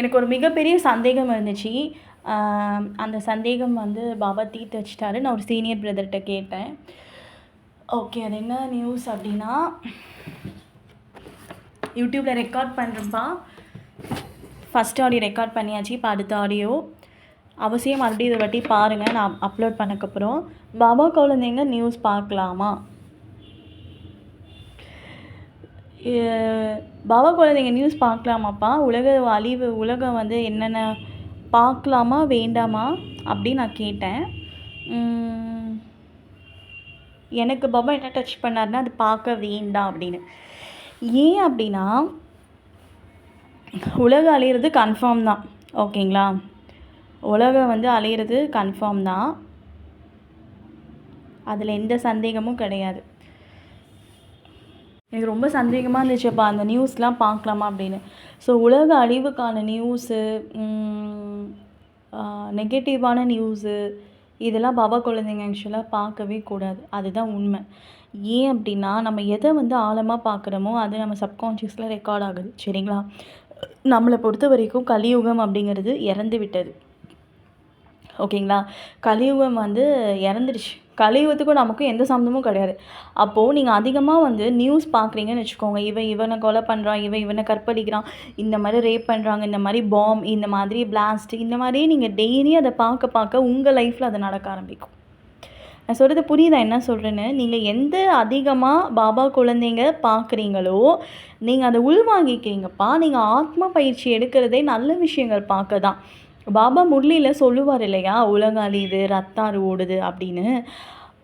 எனக்கு ஒரு மிகப்பெரிய சந்தேகம் இருந்துச்சு. அந்த சந்தேகம் வந்து பாபா தீர்த்து வச்சிட்டாரு. நான் ஒரு சீனியர் பிரதர்கிட்ட கேட்டேன். ஓகே அது என்ன நியூஸ் அப்படின்னா யூடியூப்பில் ரெக்கார்ட் பண்ணுறப்பா ஃபஸ்ட் ஆடியோ ரெக்கார்ட் பண்ணியாச்சு இப்போ அடுத்த ஆடியோ அவசியம் மறுபடியும் இதை வாட்டி பாருங்கள் நான் அப்லோட் பண்ணக்கப்புறம். பாபா குழந்தைங்க நியூஸ் பார்க்கலாமா? பவ பாபா குழந்தைங்க நியூஸ் பார்க்கலாமாப்பா? உலக அழிவு உலகம் வந்து என்னென்ன பார்க்கலாமா வேண்டாமா? அப்படின்னு நான் கேட்டேன். எனக்கு பாபா என்ன டச் பண்ணாருன்னா அது பார்க்க வேண்டாம் அப்படின்னு. ஏன் அப்படின்னா உலகம் அழியிறது கன்ஃபார்ம் தான். ஓகேங்களா உலகம் வந்து அழியிறது கன்ஃபார்ம் தான். அதில் எந்த சந்தேகமும் கிடையாது. எனக்கு ரொம்ப சந்தேகமாக இருந்துச்சுப்பா அந்த நியூஸ்லாம் பார்க்கலாமா அப்படின்னு. ஸோ உலக அழிவுக்கான நியூஸு நெகட்டிவான நியூஸு இதெல்லாம் பாபா குழந்தைங்க ஆக்சுவலாக பார்க்கவே கூடாது. அதுதான் உண்மை. ஏன் அப்படின்னா நம்ம எதை வந்து ஆழமாக பார்க்குறோமோ அது நம்ம சப்கான்ஷியஸில் ரெக்கார்ட் ஆகுது. சரிங்களா? நம்மளை பொறுத்த வரைக்கும் கலியுகம் அப்படிங்கிறது இறந்து விட்டது ஓகேங்களா? கலியுகம் வந்து இறந்துடுச்சு. கலியுகத்துக்கும் நமக்கும் எந்த சம்மந்தமும் கிடையாது. அப்போது நீங்கள் அதிகமாக வந்து நியூஸ் பார்க்குறீங்கன்னு வச்சுக்கோங்க. இவன் இவனை கொலை பண்ணுறான் இவன் இவனை கற்பழிக்கிறான் இந்த மாதிரி ரேப் பண்ணுறாங்க இந்த மாதிரி பாம் இந்த மாதிரி பிளாஸ்ட் இந்த மாதிரி நீங்கள் டெய்லி அதை பார்க்க பார்க்க உங்கள் லைஃப்பில் அது நடக்க ஆரம்பிக்கும். நான் சொல்கிறது புரியுதா? என்ன சொல்கிறேன்னு நீங்கள் எந்த அதிகமாக பாபா குழந்தைங்க பார்க்குறீங்களோ நீங்கள் அதை உள்வாங்கிக்கிறீங்கப்பா. நீங்கள் ஆத்ம பயிற்சி எடுக்கிறதே நல்ல விஷயங்கள் பார்க்க தான் பாபா முரளியில் சொல்லுவார் இல்லையா? உலக அழியுது ரத்தாறு ஓடுது அப்படின்னு.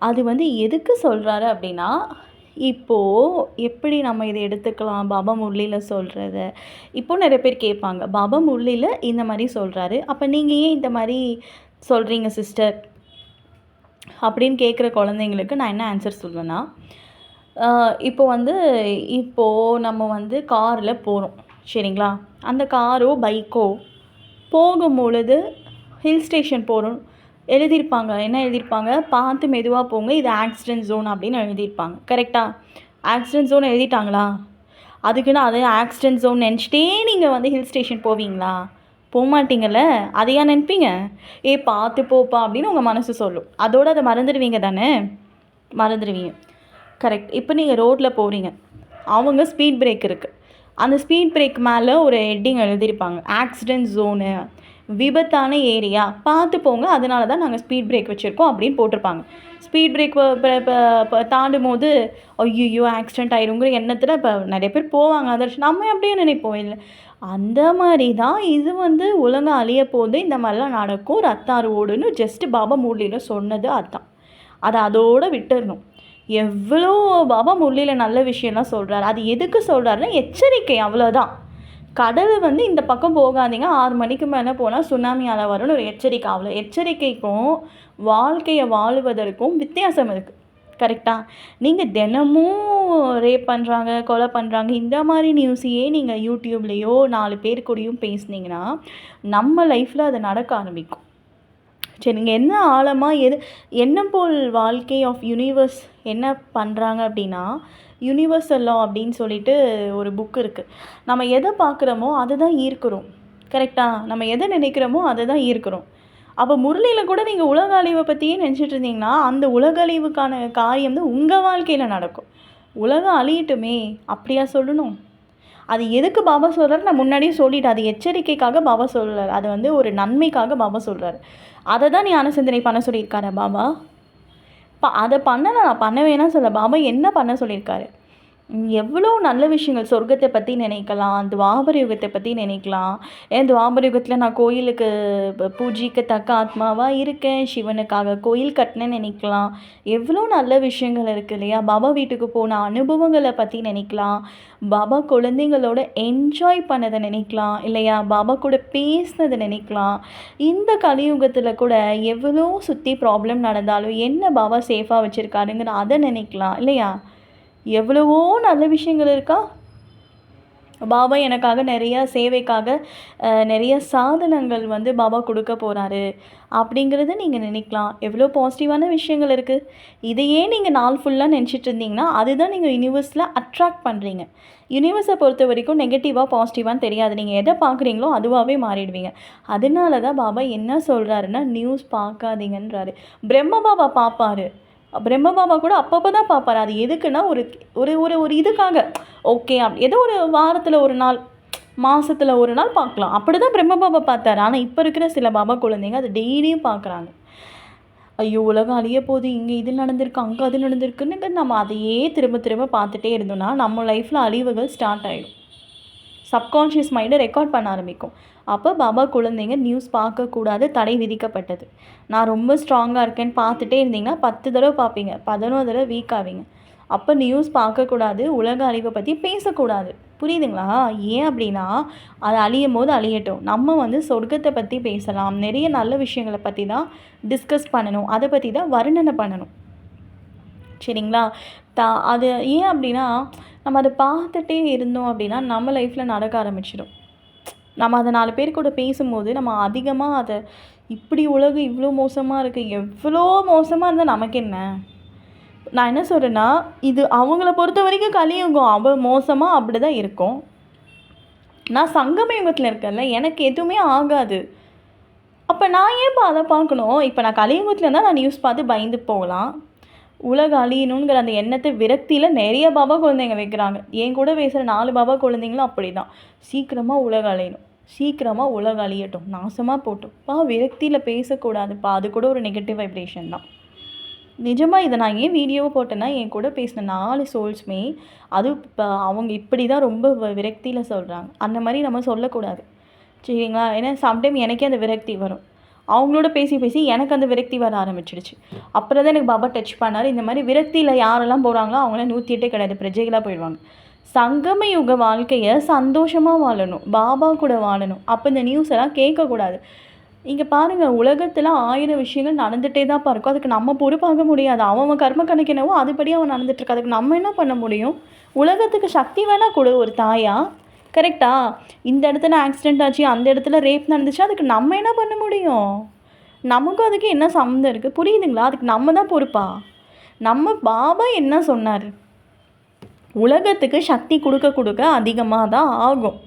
அது வந்து எதுக்கு சொல்கிறாரு அப்படின்னா இப்போது எப்படி நம்ம இதை எடுத்துக்கலாம்? பாபா முரளியில் சொல்கிறத இப்போது நிறைய பேர் கேட்பாங்க பாபா முரளியில் இந்த மாதிரி சொல்கிறாரு அப்போ நீங்கள் ஏன் இந்த மாதிரி சொல்கிறீங்க சிஸ்டர்? அப்படின்னு கேட்குற குழந்தைங்களுக்கு நான் என்ன ஆன்சர் சொல்லுவேன்னா இப்போ வந்து இப்போது நம்ம வந்து காரில் போகிறோம் சரிங்களா? அந்த காரோ பைக்கோ போகும் பொழுது ஹில் ஸ்டேஷன் போகிறோம் எழுதியிருப்பாங்க. என்ன எழுதியிருப்பாங்க? பார்த்து மெதுவாக போங்க. இது ஆக்சிடென்ட் ஜோன் அப்படின்னு எழுதியிருப்பாங்க. கரெக்டாக ஆக்சிடென்ட் ஜோன் எழுதிட்டாங்களா? அதுக்குன்னு அதே ஆக்சிடென்ட் ஜோன் நினச்சிட்டே நீங்கள் வந்து ஹில் ஸ்டேஷன் போவீங்களா? போக மாட்டீங்கல்ல அதையா நினைப்பீங்க? ஏ பார்த்து போப்பா அப்படின்னு உங்கள் மனசு சொல்லும். அதோடு அதை மறந்துடுவீங்க தானே? மறந்துடுவீங்க. கரெக்ட் இப்போ நீங்கள் ரோட்டில் போகிறீங்க அவங்க ஸ்பீட் பிரேக் இருக்குது அந்த ஸ்பீட் பிரேக் மேலே ஒரு ஹெட்டிங் எழுதியிருப்பாங்க. ஆக்சிடென்ட் ஜோனு விபத்தான ஏரியா பார்த்து போங்க அதனால தான் நாங்கள் ஸ்பீட் பிரேக் வச்சுருக்கோம் அப்படின்னு போட்டிருப்பாங்க. ஸ்பீட் பிரேக் தாண்டும் போது ஐயோ ஆக்சிடென்ட் ஆயிருங்கிற எண்ணத்தில் இப்போ நிறைய பேர் போவாங்க அதை நம்ம அப்படியே நினைப்போம் இல்லை? அந்த மாதிரி தான் இது வந்து உலகம் அழிய போது இந்த மாதிரிலாம் நடக்கும். ரத்தாறு ஓடுன்னு ஜஸ்ட்டு பாபா முரளியில் சொன்னது அதான். அதை அதோடு விட்டுறணும். எவ்வளோ பாபா முள்ளியில் நல்ல விஷயம்லாம் சொல்கிறாரு அது எதுக்கு சொல்கிறாருன்னா எச்சரிக்கை அவ்வளோதான் கடல் வந்து இந்த பக்கம் போகாதீங்க. ஆறு மணிக்கு மேலே போனால் சுனாமி வரும்னு ஒரு எச்சரிக்கை. அவ்வளோ எச்சரிக்கைக்கும் வாழ்க்கையை வாழுவதற்கும் வித்தியாசம் இருக்குது கரெக்டாக நீங்கள் தினமும் ரேப் பண்ணுறாங்க கொலை பண்ணுறாங்க இந்த மாதிரி நியூஸையே நீங்கள் யூடியூப்லேயோ நாலு பேர் கூடயும் பேசுனீங்கன்னா நம்ம லைஃப்பில் அது நடக்க ஆரம்பிக்கும். சரி நீங்கள் என்ன ஆழமாக எது என்ன போல் வாழ்க்கை ஆஃப் யூனிவர்ஸ் என்ன பண்ணுறாங்க அப்படின்னா யூனிவர்சல் லா அப்படின்னு சொல்லிட்டு ஒரு புக் இருக்குது நம்ம எதை பார்க்குறோமோ அதை தான் ஈர்க்கிறோம் கரெக்டாக நம்ம எதை நினைக்கிறோமோ அதை தான் ஈர்க்கிறோம். அப்போ முரளியில் கூட நீங்கள் உலக அழிவை பற்றியே நினச்சிட்டு இருந்தீங்கன்னா அந்த உலக அழிவுக்கான காரியம் வந்து உங்கள் வாழ்க்கையில் நடக்கும். உலகம் அழியட்டுமே அப்படியா சொல்லணும்? அது எதுக்கு பாபா சொல்கிறாரு நான் முன்னாடியே சொல்லிட்டு அது எச்சரிக்கைக்காக பாபா சொல்கிறார் அது வந்து ஒரு நன்மைக்காக பாபா சொல்கிறாரு அதை தான் நீ அனுசந்தனை பண்ண சொல்லியிருக்காரு பாபா? இப்போ அதை பண்ண நான் பண்ண வேணாம் சொல்ல? பாபா என்ன பண்ண சொல்லியிருக்காரு? எவ்வளோ நல்ல விஷயங்கள். சொர்க்கத்தை பற்றி நினைக்கலாம் துவாபர யுகத்தை பற்றி நினைக்கலாம். ஏன் துவாபர யுகத்தில் நான் கோயிலுக்கு ப- பூஜிக்கத்தக்க ஆத்மாவாக இருக்கேன் சிவனுக்காக கோயில் கட்டினேன்னு நினைக்கலாம். எவ்வளோ நல்ல விஷயங்கள் இருக்குது இல்லையா? பாபா வீட்டுக்கு போன அனுபவங்களை பற்றி நினைக்கலாம். பாபா குழந்தைங்களோட என்ஜாய் பண்ணதை நினைக்கலாம். இல்லையா? பாபா கூட பேசினதை நினைக்கலாம். இந்த கலியுகத்தில் கூட எவ்வளோ சுற்றி ப்ராப்ளம் நடந்தாலும் என்ன பாபா சேஃபாக வச்சுருக்காருங்கிற அதை நினைக்கலாம். இல்லையா? எவ்வளவோ நல்ல விஷயங்கள் இருக்கா? பாபா எனக்காக நிறையா சேவைக்காக நிறைய சாதனங்கள் வந்து பாபா கொடுக்க போகிறாரு அப்படிங்கிறத நீங்கள் நினைக்கலாம். எவ்வளோ பாசிட்டிவான விஷயங்கள் இருக்குது இதையே நீங்கள் நாள் ஃபுல்லாக நினச்சிட்டு இருந்தீங்கன்னா அதுதான் நீங்கள் யூனிவர்ஸில் அட்ராக்ட் பண்ணுறீங்க யூனிவர்ஸை பொறுத்த வரைக்கும் நெகட்டிவாக பாசிட்டிவான்னு தெரியாது. நீங்கள் எதை பார்க்குறீங்களோ அதுவாகவே மாறிடுவீங்க. அதனால தான் பாபா என்ன சொல்கிறாருன்னா நியூஸ் பார்க்காதீங்கன்றாரு. பிரம்ம பாபா பார்ப்பாரு. பிரம்மபாபா கூட அப்பப்போ தான் பார்ப்பாரு. அது எதுக்குன்னா ஒரு ஒரு ஒரு ஒரு இதுக்காக. ஓகே அப் ஏதோ ஒரு வாரத்தில் ஒரு நாள் மாதத்தில் ஒரு நாள் பார்க்கலாம். அப்படி தான் பிரம்ம பாபா பார்த்தாரு. ஆனால் இப்போ இருக்கிற சில பாபா குழந்தைங்க அது டெய்லியும் பார்க்குறாங்க. ஐயோ உலகம் அழிய போகுது. இங்கே இது நடந்திருக்கு அங்கே அது நடந்திருக்குன்னு நம்ம அதையே திரும்ப திரும்ப பார்த்துட்டே இருந்தோம்னா நம்ம லைஃப்பில் அழிவுகள் ஸ்டார்ட் ஆகிடும் சப்கான்ஷியஸ் மைண்டை ரெக்கார்ட் பண்ண ஆரம்பிக்கும். அப்போ பாபா குழந்தைங்க நியூஸ் பார்க்கக்கூடாது தடை விதிக்கப்பட்டது. நான் ரொம்ப ஸ்ட்ராங்காக இருக்கேன்னு பார்த்துட்டே இருந்தீங்கன்னா பத்து தடவை பார்ப்பீங்க பதினோரு தடவை வீக் ஆவீங்க. அப்போ நியூஸ் பார்க்கக்கூடாது உலக அழிவை பற்றி பேசக்கூடாது. புரியுதுங்களா? ஏன் அப்படின்னா அது அழியும் போது அழியட்டும். நம்ம வந்து சொர்க்கத்தை பற்றி பேசலாம் நிறைய நல்ல விஷயங்களை பற்றி தான் டிஸ்கஸ் பண்ணணும். அதை பற்றி தான் வர்ணனை பண்ணணும். சரிங்களா? தா அது ஏன் அப்படின்னா நம்ம அதை பார்த்துட்டே இருந்தோம் அப்படின்னா நம்ம லைஃப்பில் நடக்க ஆரம்பிச்சிடும். நம்ம அதை நாலு பேர் கூட பேசும்போது நம்ம அதிகமாக அதை இப்படி உலகம் இவ்வளோ மோசமாக இருக்குது எவ்வளோ மோசமாக இருந்தால் நமக்கு என்ன? நான் என்ன சொல்கிறேன்னா இது அவங்கள பொறுத்த வரைக்கும் கலியுகம். அவ மோசமாக அப்படி தான் இருக்கும். நான் சங்கம யுகத்தில் இருக்கேன்ல எனக்கு எதுவுமே ஆகாது. அப்போ நான் ஏன் இப்போ அதை பார்க்கணும்? இப்போ நான் கலியுகத்தில் இருந்தால் நான் நியூஸ் பார்த்து பயந்து போகலாம். உலக அழியணுங்கிற அந்த எண்ணத்தை விரக்தியில் நிறைய பாபா குழந்தைங்க வைக்கிறாங்க. என் கூட பேசுகிற நாலு பாபா குழந்தைங்களும் அப்படி தான் சீக்கிரமாக உலக அழியணும். சீக்கிரமாக உலக அழியட்டும். நாசமாக போட்டும்ப்பா விரக்தியில் பேசக்கூடாதுப்பா. அது கூட ஒரு நெகட்டிவ் வைப்ரேஷன் தான். நிஜமாக இதை நான் ஏன் வீடியோவை போட்டேன்னா என் கூட பேசின நாலு சோல்ஸுமே அது இப்போ அவங்க இப்படி தான் ரொம்ப வ- விரக்தியில் சொல்கிறாங்க அந்த மாதிரி நம்ம சொல்லக்கூடாது. சரிங்களா? ஏன்னா சம்டைம் எனக்கே அந்த விரக்தி வரும். அவங்களோட பேசி பேசி எனக்கு அந்த விரக்தி வர ஆரம்பிச்சிடுச்சு. அப்புறம் தான் எனக்கு பாபா டச் பண்ணார். இந்த மாதிரி விரக்தியில் யாரெல்லாம் போகிறாங்களோ அவங்களாம் நூற்றி எட்டே கிடையாது பிரஜைகளாக போயிடுவாங்க. சங்கம யுக வாழ்க்கையை சந்தோஷமாக வாழணும் பாபா கூட வாழணும். அப்போ இந்த நியூஸ் எல்லாம் கேட்கக்கூடாது. இங்கே பாருங்கள் உலகத்தில் ஆயிரம் விஷயங்கள் நடந்துகிட்டே தான் இருக்கும். அதுக்கு நம்ம பொறுப்பாக முடியாது. அவன் கர்ம கணக்கினவோ அதுபடி அவன் நடந்துட்டு அதுக்கு நம்ம என்ன பண்ண முடியும்? உலகத்துக்கு சக்தி வேணால் கொடு ஒரு தாயாக கரெக்டா இந்த இடத்துல ஆக்சிடென்ட் ஆச்சு அந்த இடத்துல ரேப் நடந்துச்சு அதுக்கு நம்ம என்ன பண்ண முடியும்? நமக்கும் அதுக்கு என்ன சம்மந்தம் இருக்குது புரியுதுங்களா? அதுக்கு நம்ம தான் பொறுப்பா? நம்ம பாபா என்ன சொன்னார்? உலகத்துக்கு சக்தி கொடுக்க கொடுக்க அதிகமாக தான் ஆகும்.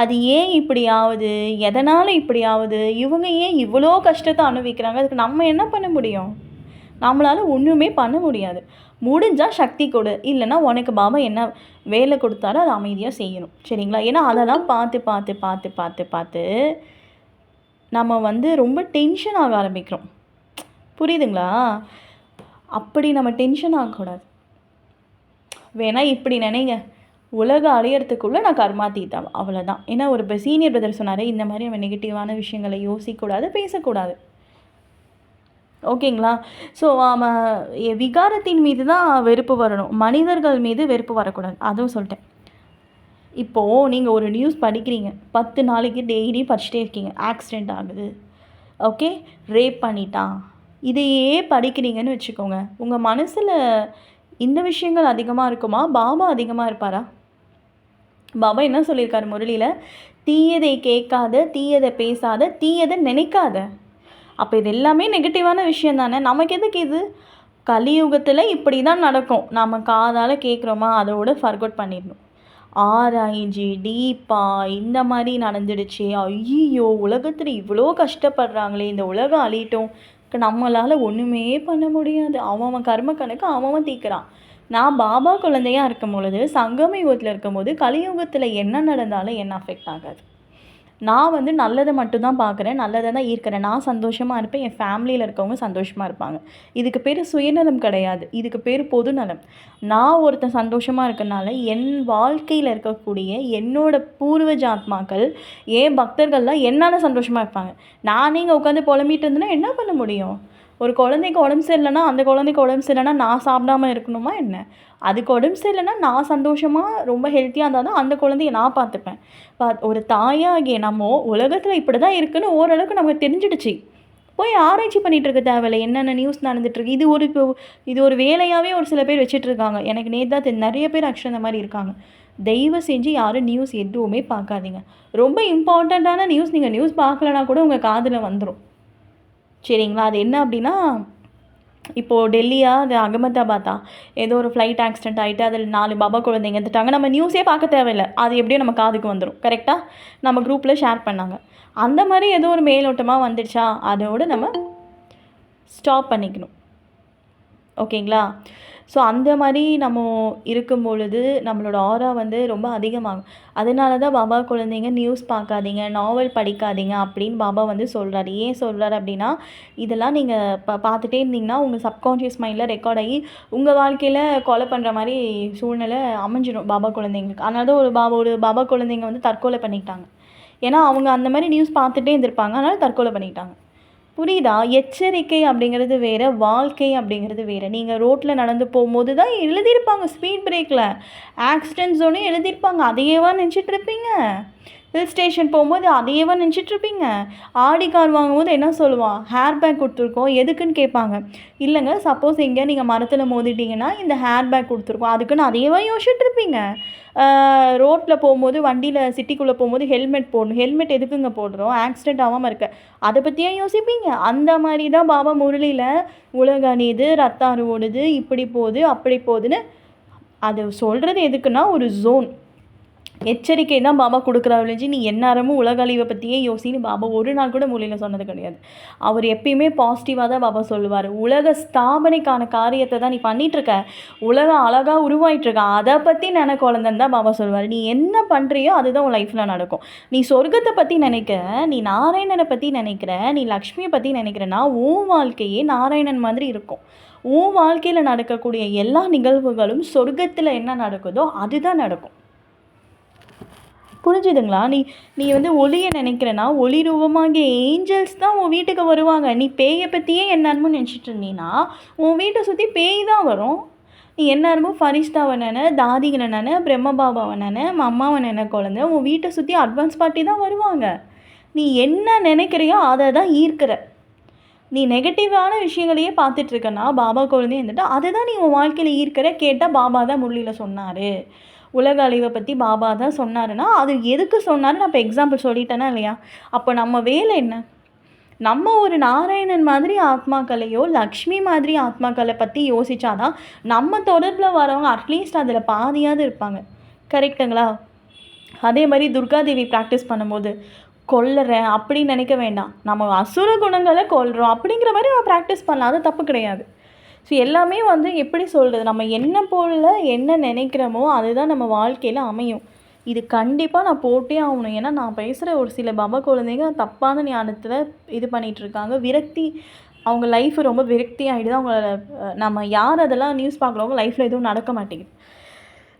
அது ஏன் இப்படி ஆகுது எதனால் இப்படி ஆகுது இவங்க ஏன் இவ்வளோ கஷ்டத்தை அனுபவிக்கிறாங்க? அதுக்கு நம்ம என்ன பண்ண முடியும்? நம்மளால் ஒன்றுமே பண்ண முடியாது. முடிஞ்சால் சக்தி கொடு. இல்லைன்னா உனக்கு பாபா என்ன வேலை கொடுத்தாரோ அதை அமைதியாக செய்யணும். சரிங்களா? ஏன்னா அதெல்லாம் பார்த்து பார்த்து பார்த்து பார்த்து பார்த்து நம்ம வந்து ரொம்ப டென்ஷன் ஆக ஆரம்பிக்கிறோம். புரியுதுங்களா? அப்படி நம்ம டென்ஷன் ஆகக்கூடாது. வேணால் இப்படி நினைங்க. உலக அடையறதுக்குள்ளே நான் கர்மா தீத்தம் அவ்வளோதான் ஏன்னா ஒரு இப்போ சீனியர் பிரதர் சொன்னார் இந்த மாதிரி நம்ம நெகட்டிவான விஷயங்களை யோசிக்கக்கூடாது பேசக்கூடாது. ஓகேங்களா? ஸோ விகாரத்தின் மீது தான் வெறுப்பு வரணும். மனிதர்கள் மீது வெறுப்பு வரக்கூடாது. அதுவும் சொல்லிட்டேன். இப்போது நீங்கள் ஒரு நியூஸ் படிக்கிறீங்க. பத்து நாளைக்கு டெய்லி படிச்சுட்டே இருக்கீங்க. ஆக்சிடெண்ட் ஆகுது. ஓகே? ரேப் பண்ணிட்டான் இதையே படிக்கிறீங்கன்னு வச்சுக்கோங்க. உங்கள் மனசில் இந்த விஷயங்கள் அதிகமாக இருக்குமா? பாபா அதிகமாக இருப்பாரா? பாபா என்ன சொல்லியிருக்காரு முரளியில்? தீயதை கேட்காத தீயதை பேசாத தீயதை நினைக்காத. அப்போ இது எல்லாமே நெகட்டிவான விஷயம் தானே? நமக்கு எதுக்கு இது? கலியுகத்தில் இப்படி தான் நடக்கும். நம்ம காதால் கேட்குறோமா அதோட ஃபர்கோட் பண்ணிடணும். ஆராய்ஞ்சி டீப்பா இந்த மாதிரி நடந்துடுச்சு. ஐயோ உலகத்தில் இவ்வளோ கஷ்டப்படுறாங்களே. இந்த உலகம் அழிட்டோம் நம்மளால் ஒன்றுமே பண்ண முடியாது. அவன் அவன் கர்ம கணக்கு அவன் தீக்கிறான். நான் பாபா குழந்தையாக இருக்கும் பொழுது சங்கம யுகத்தில் இருக்கும்போது கலியுகத்தில் என்ன நடந்தாலும் என்ன அஃபெக்ட் ஆகாது. நான் வந்து நல்லதை மட்டும்தான் பார்க்குறேன் நல்லதை தான் ஈர்க்கிறேன். நான் சந்தோஷமாக இருப்பேன் என் ஃபேமிலியில் இருக்கவங்க சந்தோஷமாக இருப்பாங்க. இதுக்கு பேர் சுயநலம் கிடையாது. இதுக்கு பேர் பொதுநலம் நான் ஒருத்தன் சந்தோஷமாக இருக்கனால என் வாழ்க்கையில் இருக்கக்கூடிய என்னோட பூர்வ ஜாத்மாக்கள் என் பக்தர்கள்லாம் என்னால் சந்தோஷமாக இருப்பாங்க. நானே இங்கே உட்காந்து புலம்பிட்டு இருந்தேன்னா என்ன பண்ண முடியும்? ஒரு குழந்தைக்கு உடம்பு சரியில்லைன்னா அந்த குழந்தைக்கு உடம்பு சரியில்லைன்னா நான் சாப்பிடாம இருக்கணுமா என்ன? அதுக்கு உடம்பு சரியில்லைன்னா நான் சந்தோஷமாக ரொம்ப ஹெல்த்தியாக இருந்தால் தான் அந்த குழந்தைய நான் பார்த்துப்பேன். பா ஒரு தாயாகிய நம்ம உலகத்தில் இப்படி தான் இருக்குன்னு ஓரளவுக்கு நமக்கு தெரிஞ்சிடுச்சு. போய் ஆராய்ச்சி பண்ணிகிட்டு இருக்க தேவையில்ல. என்னென்ன நியூஸ் நடந்துகிட்ருக்கு இது ஒரு இப்போ இது ஒரு வேலையாகவே ஒரு சில பேர் வச்சிட்ருக்காங்க எனக்கு நேற்று தான் நிறைய பேர் ஆக்சுவலாக இந்த மாதிரி இருக்காங்க. தயவு செஞ்சு யாரும் நியூஸ் எதுவுமே பார்க்காதீங்க. ரொம்ப இம்பார்ட்டண்ட்டான நியூஸ் நீங்கள் நியூஸ் பார்க்கலனா கூட உங்கள் காதில் வந்துடும் சரிங்களா? அது என்ன அப்படின்னா இப்போது டெல்லியா அது அகமதாபாத்தா ஏதோ ஒரு ஃப்ளைட் ஆக்சிடென்ட் ஆகிட்டு அதில் நாலு பாபா குழந்தைங்க இருந்துட்டாங்க நம்ம நியூஸே பார்க்க தேவையில்லை. அது எப்படியும் நம்ம காதுக்கு வந்துடும் கரெக்டாக நம்ம குரூப்பில் ஷேர் பண்ணாங்க. அந்த மாதிரி ஏதோ ஒரு மேலோட்டமாக வந்துடுச்சா? அதோடு நம்ம ஸ்டாப் பண்ணிக்கணும். ஓகேங்களா? ஸோ அந்த மாதிரி நம்ம இருக்கும் பொழுது நம்மளோட ஆரா வந்து ரொம்ப அதிகமாகும். அதனால தான் பாபா குழந்தைங்க நியூஸ் பார்க்காதீங்க நாவல் படிக்காதீங்க அப்படின்னு பாபா வந்து சொல்கிறாரு ஏன் சொல்கிறார் அப்படின்னா இதெல்லாம் நீங்கள் பா பார்த்துட்டே இருந்தீங்கன்னா உங்கள் சப்கான்ஷியஸ் மைண்டில் ரெக்கார்ட் ஆகி உங்கள் வாழ்க்கையில் கொலை பண்ணுற மாதிரி சூழ்நிலை அமைஞ்சிடும் பாபா குழந்தைங்களுக்கு. அதனால தான் ஒரு பாபா ஒரு பாபா குழந்தைங்க வந்து தற்கொலை பண்ணிக்கிட்டாங்க. ஏன்னா அவங்க அந்த மாதிரி நியூஸ் பார்த்துட்டே இருந்திருப்பாங்க. அதனால் தற்கொலை பண்ணிக்கிட்டாங்க. புரியுதா? எச்சரிக்கை அப்படிங்கிறது வேறு வாழ்க்கை அப்படிங்கிறது வேறு. நீங்கள் ரோட்டில் நடந்து போகும்போது தான் எழுதியிருப்பாங்க ஸ்பீட் பிரேக்கில் ஆக்சிடென்ட் ஜோனே எழுதியிருப்பாங்க. அதையேவா நினச்சிட்டு இருப்பீங்க? ஹில் ஸ்டேஷன் போகும்போது அதையேவா நினச்சிட்டு இருப்பீங்க? ஆடி கார் வாங்கும்போது என்ன சொல்லுவான்? ஹேர் பேக் கொடுத்துருக்கோம். எதுக்குன்னு கேட்பாங்க. இல்லைங்க சப்போஸ் எங்கே நீங்கள் மரத்தில் மோதிட்டீங்கன்னா இந்த ஹேர் பேக் கொடுத்துருக்கோம். அதுக்குன்னு அதையேவா யோசிச்சுட்ருப்பீங்க ரோட்டில் போகும்போது வண்டியில் சிட்டிக்குள்ளே போகும்போது ஹெல்மெட் போடணும். ஹெல்மெட் எதுக்குங்க போடுறோம்? ஆக்சிடெண்ட் ஆகாமல் இருக்க. அதை பற்றியே யோசிப்பீங்க? அந்த மாதிரி தான் பாபா முரளியில் உலக அணியுது ரத்தாறு ஓடுது இப்படி போகுது அப்படி போகுதுன்னு அது சொல்கிறது எதுக்குன்னா ஒரு ஜோன் எச்சரிக்கை தான் பாபா கொடுக்குறாரு ஒழிஞ்சு நீ எந்நேரமும் உலக அழிவை பற்றியே யோசின்னு பாபா ஒரு நாள் கூட மூலையில் சொன்னது கிடையாது. அவர் எப்பயுமே பாசிட்டிவாக தான் பாபா சொல்லுவார். உலக ஸ்தாபனைக்கான காரியத்தை தான் நீ பண்ணிகிட்ருக்க உலகம் அழகாக உருவாயிட்ருக்க அதை பற்றி நினை குழந்தைன்னு தான் பாபா சொல்லுவார். நீ என்ன பண்ணுறியோ அதுதான் உன் லைஃப்பில் நடக்கும். நீ சொர்க்கத்தை பற்றி நினைக்கிற நீ நாராயணனை பற்றி நினைக்கிற நீ லக்ஷ்மியை பற்றி நினைக்கிறனா உன் வாழ்க்கையே நாராயணன் மாதிரி இருக்கும். உன் வாழ்க்கையில் நடக்கக்கூடிய எல்லா நிகழ்வுகளும் சொர்க்கத்தில் என்ன நடக்குதோ அதுதான் நடக்கும். புரிஞ்சுதுங்களா? நீ நீ வந்து ஒளியை நினைக்கிறேன்னா ஒளி ரூபமாக ஏஞ்சல்ஸ் தான் உன் வீட்டுக்கு வருவாங்க. நீ பேயை பற்றியே என்னன்னு நினச்சிட்டு இருந்தீங்கன்னா உன் வீட்டை சுற்றி பேய் தான் வரும். நீ எந்நேரமும் ஃபரிஸ்தாவை நினை தாதிகளை நினை பிரம்மபாபாவை நினை அம்மாவை நினை குழந்த உன் வீட்டை சுற்றி அட்வான்ஸ் பார்ட்டி தான் வருவாங்க. நீ என்ன நினைக்கிறியோ அதை தான் ஈர்க்கிற. நீ நெகட்டிவான விஷயங்களையே பார்த்துட்ருக்கனா பாபா குழந்தைய இருந்துட்டு அதை தான் நீ உன் வாழ்க்கையில் ஈர்க்கிற கேட்டால் பாபா தான் முள்ளியில் சொன்னார். உலக அழிவை பற்றி பாபா தான் சொன்னாருன்னா அது எதுக்கு சொன்னார் நான் இப்போ எக்ஸாம்பிள் சொல்லிட்டேனா இல்லையா? அப்போ நம்ம வேலை என்ன? நம்ம ஒரு நாராயணன் மாதிரி ஆத்மாக்களையோ லக்ஷ்மி மாதிரி ஆத்மாக்களை பற்றி யோசித்தாதான் நம்ம தொடர்பில் வரவங்க அட்லீஸ்ட் அதில் பாதியாவது இருப்பாங்க. கரெக்டுங்களா அதே மாதிரி துர்காதேவி ப்ராக்டிஸ் பண்ணும்போது கொல்லுறேன் அப்படின்னு நினைக்க வேண்டாம். நம்ம அசுர குணங்களை கொல்கிறோம் அப்படிங்கிற மாதிரி நம்ம ப்ராக்டிஸ் பண்ணலாம். அது தப்பு கிடையாது. ஸோ எல்லாமே வந்து எப்படி சொல்கிறது நம்ம என்ன போல் என்ன நினைக்கிறோமோ அதுதான் நம்ம வாழ்க்கையில் அமையும். இது கண்டிப்பாக நான் போட்டே ஆகணும். ஏன்னா நான் பேசுகிற ஒரு சில பப குழந்தைங்க தப்பான ஞானத்தில் இது பண்ணிகிட்ருக்காங்க விரக்தி அவங்க லைஃப் ரொம்ப விரக்தி ஆகிடுது அவங்க நம்ம யார் அதெல்லாம் நியூஸ் பார்க்குறவங்க லைஃப்பில் எதுவும் நடக்க மாட்டேங்குது.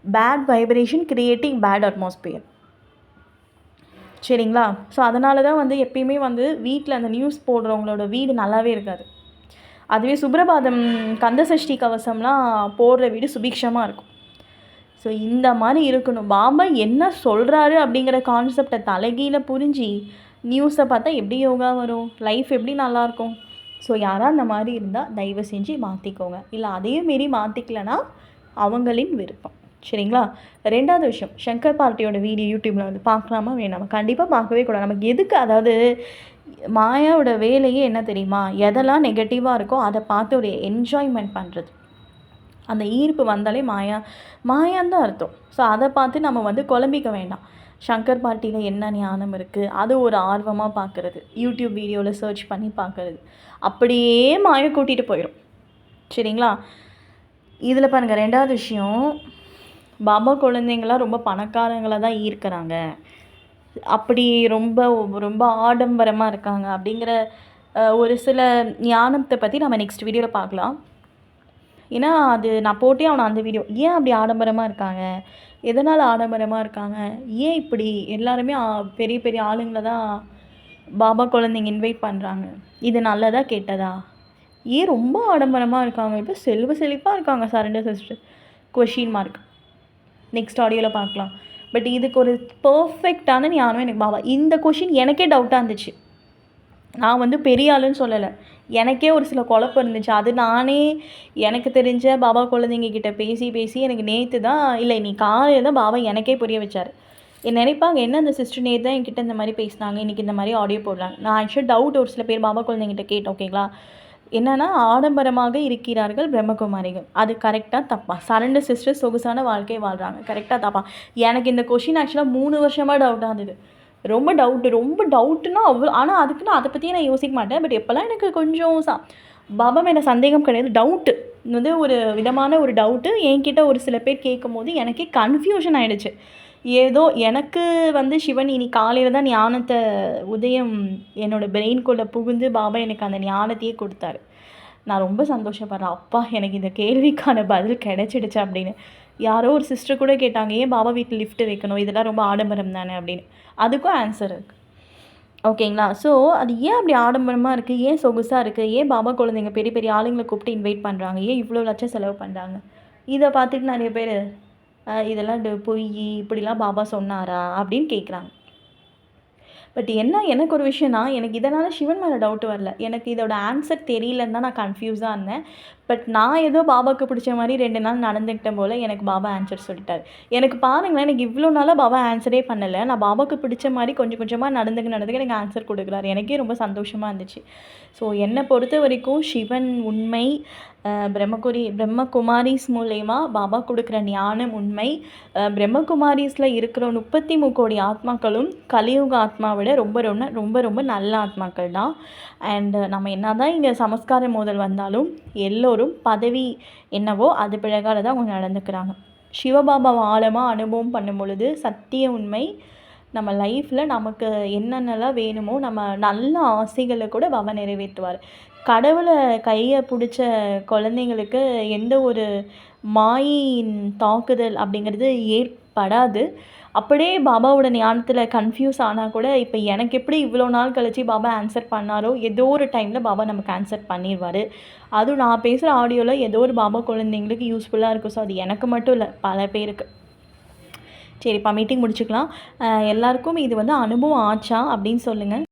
Bad vibration creating bad atmosphere சரிங்களா? ஸோ அதனால தான் வந்து எப்பயுமே வந்து வீட்டில் அந்த நியூஸ் போடுறவங்களோட வீடு நல்லாவே இருக்காது. அதுவே சுப்ரபாதம் கந்தசஷ்டி கவசம்லாம் போடுற வீடு சுபிக்ஷமாக இருக்கும். ஸோ இந்த மாதிரி இருக்கணும். பாபா என்ன சொல்கிறாரு அப்படிங்கிற கான்செப்டை தலைகீழ புரிஞ்சு நியூஸை பார்த்தா எப்படி யோகா வரும்? லைஃப் எப்படி நல்லாயிருக்கும் ஸோ யாராக அந்த மாதிரி இருந்தால் தயவு செஞ்சு மாற்றிக்கோங்க இல்லை அதையும் மீறி மாற்றிக்கலனா அவங்களின் விருப்பம். சரிங்களா? ரெண்டாவது விஷயம் சங்கர் பார்ட்டியோட வீடியோ யூடியூப்பில் வந்து பார்க்கலாமா? வேணாமா? கண்டிப்பாக பார்க்கவே கூடாது. நமக்கு எதுக்கு? அதாவது மாயாவோட வேலையே என்ன தெரியுமா? எதெல்லாம் நெகட்டிவாக இருக்கோ அதை பார்த்து ஒரு என்ஜாய்மெண்ட் பண்ணுறது அந்த ஈர்ப்பு வந்தாலே மாயா. மாயான்னு தான் அர்த்தம். ஸோ அதை பார்த்து நம்ம வந்து குழம்பிக்க வேண்டாம். சங்கர் பாட்டியில் என்ன ஞானம் இருக்குது அது ஒரு ஆர்வமாக பார்க்குறது. யூடியூப் வீடியோவில் சர்ச் பண்ணி பார்க்குறது. அப்படியே மாய கூட்டிகிட்டு போயிடும் சரிங்களா? இதில் பாருங்கள் ரெண்டாவது விஷயம். பாபா குழந்தைங்களாம் ரொம்ப பணக்காரங்களாக தான் ஈர்க்கிறாங்க. அப்படி ரொம்ப ரொம்ப ஆடம்பரமாக இருக்காங்க அப்படிங்கிற ஒரு சில ஞானத்தை பற்றி நம்ம நெக்ஸ்ட் வீடியோவில் பார்க்கலாம். ஏன்னா அது நான் போட்டே அவனை அந்த வீடியோ ஏன் அப்படி ஆடம்பரமாக இருக்காங்க? எதனால் ஆடம்பரமாக இருக்காங்க? ஏன் இப்படி எல்லாருமே பெரிய பெரிய ஆளுங்களை தான் பாபா குழந்தைங்க இன்வைட் பண்ணுறாங்க இது நல்லதா கெட்டதா? ஏன் ரொம்ப ஆடம்பரமாக இருக்காங்க? இப்போ செல்வ செழிப்பாக இருக்காங்க surrender sister question mark next ஆடியோவில் பார்க்கலாம். பட் இதுக்கு ஒரு பர்ஃபெக்டான ஞானம் எனக்கு பாபா இந்த கொஷின் எனக்கே டவுட்டாக இருந்துச்சு. நான் வந்து பெரிய ஆளுன்னு சொல்லலை. எனக்கே ஒரு சில குழப்பம் இருந்துச்சு. அது நானே எனக்கு தெரிஞ்ச பாபா குழந்தைங்க கிட்ட பேசி பேசி எனக்கு நேற்று தான் இல்லை நீ காலையில் தான் பாபா எனக்கே புரிய வச்சார். என் நினைப்பாங்க என்ன அந்த சிஸ்டர் நேற்று தான் என்கிட்ட இந்த மாதிரி பேசினாங்க? இன்றைக்கி இந்த மாதிரி ஆடியோ போடுறாங்க. நான் ஆக்சுவலாக டவுட் ஒரு சில பேர் பாபா குழந்தைங்கிட்ட கேட்டேன் ஓகேங்களா என்னன்னா ஆடம்பரமாக இருக்கிறார்கள் பிரம்மகுமாரிகள். அது கரெக்டாக தப்பா. சரண்டு சிஸ்டர் சொகுசான வாழ்க்கையை வாழ்கிறாங்க கரெக்டாக தப்பா. எனக்கு இந்த கொஷின் ஆக்சுவலாக மூணு வருஷமாக டவுட்டாக இருந்தது. ரொம்ப டவுட்டு ரொம்ப டவுட்டுன்னா அவ்வளோ ஆனால் அதுக்கு நான் அதை பற்றியே நான் யோசிக்க மாட்டேன். பட் எப்போல்லாம் எனக்கு கொஞ்சம் ச பாபா மேலே சந்தேகம் கிடையாது. டவுட்டு வந்து ஒரு விதமான ஒரு டவுட்டு என்கிட்ட ஒரு சில பேர் கேட்கும் போது எனக்கே கன்ஃபியூஷன் ஆகிடுச்சு ஏதோ எனக்கு வந்து சிவன் இனி காலையில் தான் ஞானத்தை உதயம் என்னோடய பிரெயின்குள்ளே புகுந்து பாபா எனக்கு அந்த ஞானத்தையே கொடுத்தாரு. நான் ரொம்ப சந்தோஷப்படுறேன். அப்பா எனக்கு இந்த கேள்விக்கான பதில் கிடச்சிடுச்சு அப்படின்னு. யாரோ ஒரு சிஸ்டர் கூட கேட்டாங்க ஏன் பாபா வீட்டில் லிஃப்ட் வைக்கணும்? இதெல்லாம் ரொம்ப ஆடம்பரம் தானே? அப்படின்னு. அதுக்கும் ஆன்சர் இருக்குது ஓகேங்களா? ஸோ அது ஏன் அப்படி ஆடம்பரமாக இருக்குது ஏன் சொகுசாக இருக்குது ஏன் பாபா குழந்தைங்க பெரிய பெரிய ஆளுங்களை கூப்பிட்டு இன்வைட் பண்ணுறாங்க ஏன் இவ்வளோ லட்சம் செலவு பண்ணுறாங்க இதை பார்த்துட்டு நிறைய பேர் இதெல்லாம் பொய் இப்படிலாம் பாபா சொன்னாரா அப்படின்னு கேட்குறாங்க பட் என்ன எனக்கு ஒரு விஷயம்னா எனக்கு இதனால் சிவன் மேலே டவுட் வரல. எனக்கு இதோட ஆன்சர் தெரியலன்னு தான் நான் கன்ஃபியூஸாக இருந்தேன். பட் நான் ஏதோ பாபாவுக்கு பிடிச்ச மாதிரி ரெண்டு நாள் நடந்துக்கிட்டேன் போல் எனக்கு பாபா ஆன்சர் சொல்லிட்டார். எனக்கு பாருங்களேன் எனக்கு இவ்வளோ நாளாக பாபா ஆன்சரே பண்ணலை. நான் பாபாவுக்கு பிடிச்ச மாதிரி கொஞ்சம் கொஞ்சமாக நடந்துக்க நடந்துக்க எனக்கு ஆன்சர் கொடுக்குறாரு. எனக்கே ரொம்ப சந்தோஷமாக இருந்துச்சு. ஸோ என்னை பொறுத்த வரைக்கும் சிவன் உண்மை பிரம்மகுரி பிரம்மகுமாரிஸ் மூலயமா பாபா கொடுக்குற ஞானம் உண்மை. பிரம்மகுமாரிஸில் இருக்கிற முப்பத்தி முக்கோடி ஆத்மாக்களும் கலியுக ஆத்மாவிட ரொம்ப ரொம்ப ரொம்ப ரொம்ப நல்ல ஆத்மாக்கள் தான் அண்ட் நம்ம என்ன தான் இங்கே சமஸ்கார மோதல் வந்தாலும் எல்லோரும் பதவி என்னவோ அது பிழகால தான் அவங்க நடந்துக்கிறாங்க. சிவபாபாவை ஆழமாக அனுபவம் பண்ணும் பொழுது சத்திய உண்மை நம்ம லைஃப்பில் நமக்கு என்னென்னலாம் வேணுமோ நம்ம நல்ல ஆசைகளை கூட பவன் நிறைவேற்றுவார். கடவுளை கையை பிடிச்ச குழந்தைங்களுக்கு எந்த ஒரு மாயின் தாக்குதல் அப்படிங்கிறது ஏற்படாது. அப்படியே பாபாவோட ஞானத்தில் கன்ஃபியூஸ் ஆனால் கூட இப்போ எனக்கு எப்படி இவ்வளோ நாள் கழித்து பாபா ஆன்சர் பண்ணாரோ ஏதோ ஒரு டைமில் பாபா நமக்கு ஆன்சர் பண்ணிடுவார் அதுவும் நான் பேசுகிற ஆடியோவில் ஏதோ ஒரு பாபா குழந்தைங்களுக்கு யூஸ்ஃபுல்லாக இருக்கும். ஸோ அது எனக்கு மட்டும் இல்லை பல பேருக்கு. சரிப்பா மீட்டிங் முடிச்சுக்கலாம். எல்லாருக்கும் இது வந்து அனுபவம் ஆச்சா அப்படின்னு சொல்லுங்கள்